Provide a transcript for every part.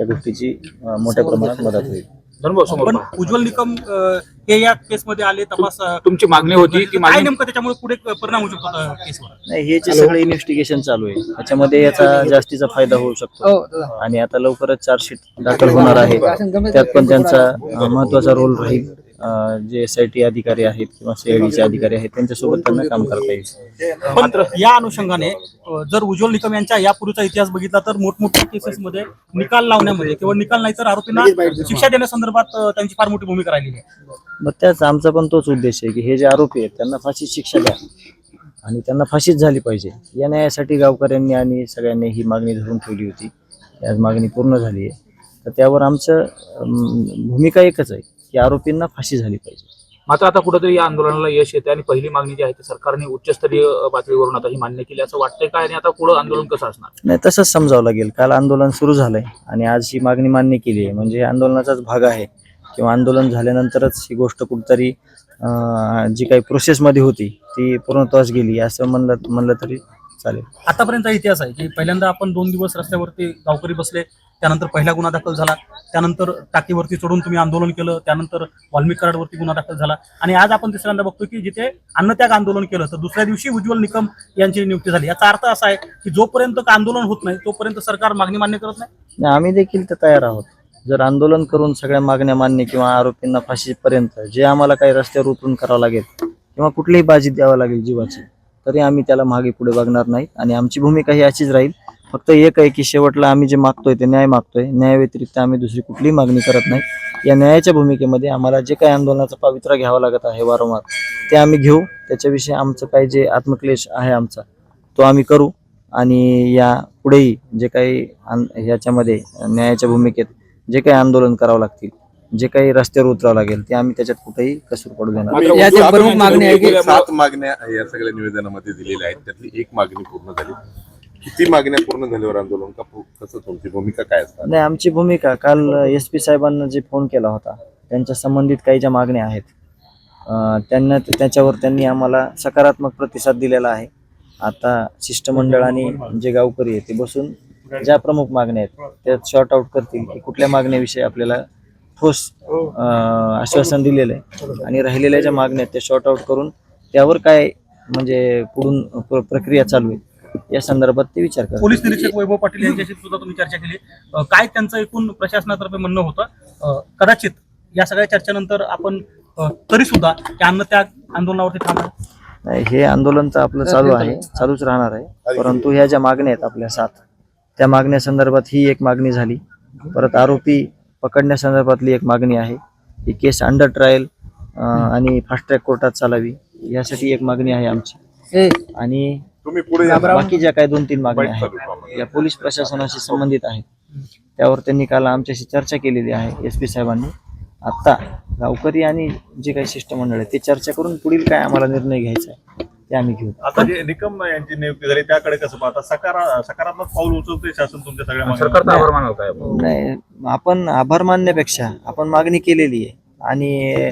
या गोष्टीची मोठ्या प्रमाणात मदत होईल. पण. उज्ज्वल निकम हे या केसमध्ये आले तपास तुमची मागणी होती की काय नेमकं त्याच्यामुळे पुढे परिणाम होऊ शकतो केसवर? नाही हे जे सगळं इन्व्हेस्टिगेशन चालू आहे त्याच्यामध्ये याचा जास्तीचा फायदा होऊ शकतो. आणि आता लवकरच चार्जशीट दाखल होणार आहे. त्यात पण त्यांचा महत्त्वाचा रोल राहील. जे एस आय टी अधिकारी आहेत किंवा सीआयडीचे अधिकारी आहेत त्यांच्यासोबत त्यांना काम करता येईल. पण या अनुषंगाने जर उज्ज्वल निकम यांच्या यापूर्वीचा इतिहास बघितला तर मोठमोठ्या केसेसमध्ये निकाल लावण्यामध्ये किंवा निकाल नाही तर आरोपींना शिक्षा देण्यासंदर्भात त्यांची फार मोठी भूमिका राहिलेली आहे. मग त्याच आमचा पण तोच उद्देश आहे की हे जे आरोपी आहेत त्यांना फाशी शिक्षा द्या. आणि त्यांना फाशीच झाली पाहिजे. या न्यायासाठी गावकऱ्यांनी आणि सगळ्यांनी ही मागणी धरून ठेवली होती. आज मागणी पूर्ण झाली आहे. तर त्यावर आमचं भूमिका एकच आहे. की आरोपींना फाशी झाली पाहिजे. मात्र आता कुठेतरी या आंदोलनाला यश येते आणि पहिली मागणी जी आहे ती सरकारने उच्चस्तरीय पातळीवरून आता ही मान्य केली. असं वाटतंय काय आणि आता पुढे आंदोलन कसं असणार? नाही तसंच समजावं लागेल. काल आंदोलन सुरू झालंय आणि आज ही मागणी मान्य केली आहे. म्हणजे हे आंदोलनाचाच भाग आहे. किंवा आंदोलन झाल्यानंतरच ही गोष्ट कुठतरी जी काही प्रोसेसमध्ये होती ती पूर्णत्वास गेली. असं म्हणलं म्हणलं तरी चालेल. आतापर्यंतचा इतिहास आहे की पहिल्यांदा आपण दोन दिवस रस्त्यावरती गावकरी बसले त्यानंतर पहिला गुन्हा दाखल झाला. त्यानंतर टाकीवरती चढून तुम्ही आंदोलन केलं. त्यानंतर वाल्मिक कराडवरती गुन्हा दाखल झाला. आणि आज आपण तिसऱ्यांदा बघतो की जिथे अन्नत्याग आंदोलन केलं तर दुसऱ्या दिवशी उज्ज्वल निकम यांची नियुक्ती झाली. याचा अर्थ असा आहे की जोपर्यंत आंदोलन होत नाही तोपर्यंत सरकार मागणी मान्य करत नाही आम्ही देखील तर तयार आहोत. जर आंदोलन करून सगळ्या मागण्या मान्य किंवा आरोपींना फाशीपर्यंत जे आम्हाला काही रस्त्यावर उतरून करावं लागेल किंवा कुठलीही बाजी द्यावं लागेल जीवाची तरी आम्ही त्याला मागे पुढे बघणार नाही. आणि आमची भूमिका ही अशीच राहील फक्त एक आहे की शेवटला आम्ही जे मागतोय ते न्याय मागतोय. न्याय व्यतिरिक्त आम्ही दुसरी कुठलीही मागणी करत नाही. या न्यायाच्या भूमिकेमध्ये आम्हाला जे काही आंदोलनाचा पवित्रा घ्यावा लागत आहे वारंवार ते आम्ही घेऊ. त्याच्याविषयी आमचं काही जे आत्मक्लेश आहे आमचा तो आम्ही करू. आणि या पुढेही जे काही आन- याच्यामध्ये न्यायाच्या भूमिकेत जे काही आंदोलन करावं लागतील जे काही रस्त्यावर उतरावं लागेल ते आम्ही त्याच्यात कुठेही कसूर पडू देणार प्रमुख सात मागण्या या सगळ्या निवेदनामध्ये दिलेल्या आहेत. त्यातली एक मागणी पूर्ण झाली. किती मागण्या पूर्ण झाल्यावर आंदोलन? का कसं तुमची भूमिका काय असणार? नाही आमची भूमिका काल एस पी साहेबांना जे फोन केला होता त्यांच्या संबंधित काही ज्या मागण्या आहेत अं, त्यांना त्याच्यावर त्यांनी आम्हाला सकारात्मक प्रतिसाद दिलेला आहे. आता शिष्टमंडळ आणि जे गावकरी आहेत ते बसून ज्या प्रमुख मागण्या आहेत त्या शॉर्ट आउट करतील की कुठल्या मागण्याविषयी आपल्याला ठोस अं, आश्वासन दिलेलं आहे. आणि राहिलेल्या ज्या मागण्या आहेत त्या शॉर्ट आउट करून त्यावर काय म्हणजे पुढून प्र- प्रक्रिया चालू आहे या संदर्भात ते विचार करतील पोलीस निरीक्षक वैभव पाटील यांच्याशी सुद्धा तुम्ही चर्चा केली. अं, काय त्यांचं एकूण प्रशासनातर्फे म्हणणं होतं? अं, कदाचित या सगळ्या चर्चेनंतर आपण तरी सुद्धा त्या अन्नत्याग आंदोलनावरती थांबणार? नाही हे आंदोलन तर आपलं चालू आहे. चालूच राहणार आहे. परंतु ह्या ज्या मागण्या आहेत आपल्या सात त्या मागण्या संदर्भात ही एक मागणी झाली. परत आरोपी पकडण्यासंदर्भातली एक मागणी आहे. ही केस अंडर ट्रायल आणि फास्ट ट्रॅक कोर्टात चालावी यासाठी एक मागणी आहे आमची. आणि तुम्ही पुढे या. बाकी ज्या काही दोन तीन मागण्या आहेत चालू. या पोलीस प्रशासनाशी संबंधित आहेत. त्यावर त्यांनी काल आमच्याशी चर्चा केलेली आहे एस पी साहेबांनी. आत्ता गावकरी आणि जे काही शिष्टमंडळ आहे ते चर्चा करून पुढील काय आम्हाला निर्णय घ्यायचा आहे ते आम्ही घेऊ. आता जे निकम यांची नियुक्ती झाली त्याकडे कसं पाहता? सकारा सकारात्मक पाऊल उचलते शासन तुमच्या सगळ्या मागण्या? सरकारचा आभार काय आपण? नाही आपण आभार मानण्यापेक्षा आपण मागणी केलेली आहे. आणि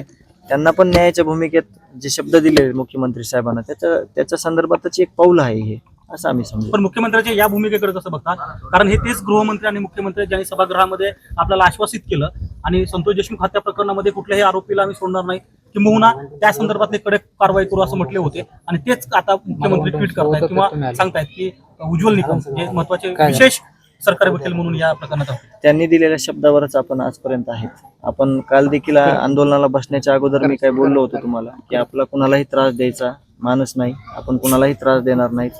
त्यांना पण न्यायाच्या भूमिकेत जे शब्द दिले मुख्यमंत्री साहेबांना त्याच्या त्याच्या संदर्भातच एक पाऊल आहे हे असं आम्ही समजू. पण मुख्यमंत्र्यांच्या या भूमिकेकडे कसं बघता? कारण हे तेच गृहमंत्री आणि मुख्यमंत्री ज्यांनी सभागृहामध्ये आपल्याला आश्वासित केलं आणि संतोष देशमुख हत्या प्रकरणामध्ये कुठल्याही आरोपीला आम्ही सोडणार नाही किंबहुना त्या संदर्भातले कडक कारवाई करू असं म्हटले होते. आणि तेच आता मुख्यमंत्री ट्विट करतायत किंवा सांगतायत की उज्ज्वल निकम हे महत्त्वाचे विशेष सरकारी वकील म्हणून या प्रकरणात आहेत. त्यांनी दिलेल्या शब्दावरच आपण आजपर्यंत आहेत. आपण काल देखील आंदोलनाला बसण्याच्या अगोदर मी काय बोललो होतो तुम्हाला की आपला कुणालाही त्रास द्यायचा मानस नाही आपण कुणालाही त्रास देणार नाहीत.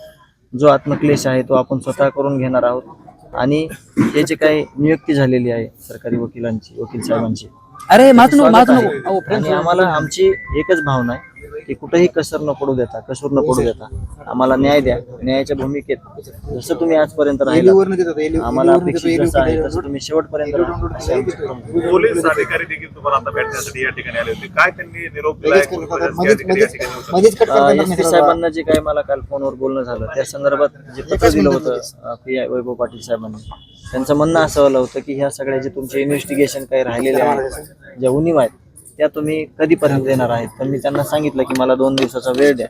जो आत्मक्लेश आहे तो आपण स्वतः करून घेणार आहोत. आणि हे जे काही नियुक्ती झालेली आहे सरकारी वकिलांची वकील साहेबांची अरे मात नको स्वागत मात आहे. नको. अहो, friends, आणि आम्हाला आमची एकच भावना आहे. की कुठेही कसर न पडू देता कसूर न पडू देता आम्हाला न्याय द्या. न्यायाच्या भूमिकेत जसं तुम्ही आजपर्यंत राहिला आम्हाला अपेक्षित जसं आहे तसं तुम्ही शेवटपर्यंत राहा. अशी आमची प्रमुख पोलीस अधिकारी देखील तुम्हाला आता भेटण्यासाठी या ठिकाणी आले होते. काय त्यांनी निरोप एस पी साहेबांना जे काही मला काल फोनवर बोलणं झालं त्या संदर्भात जे पत्र दिलं होतं पी आय वैभव पाटील साहेबांनी त्यांचं म्हणणं असं आलं होतं की ह्या सगळ्या जे तुमचे इन्व्हेस्टिगेशन काही राहिलेले आहेत ज्या उणीव आहेत त्या तुम्ही कधीपर्यंत देणार आहेत? तर मी त्यांना सांगितलं की मला दोन दिवसाचा वेळ द्या.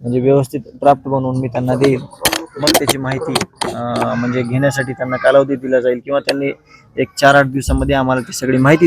म्हणजे व्यवस्थित ड्राफ्ट बनवून मी त्यांना देईल मग त्याची माहिती म्हणजे घेण्यासाठी त्यांना कालावधी दिला जाईल किंवा त्यांनी एक चार आठ दिवसामध्ये आम्हाला ती सगळी माहिती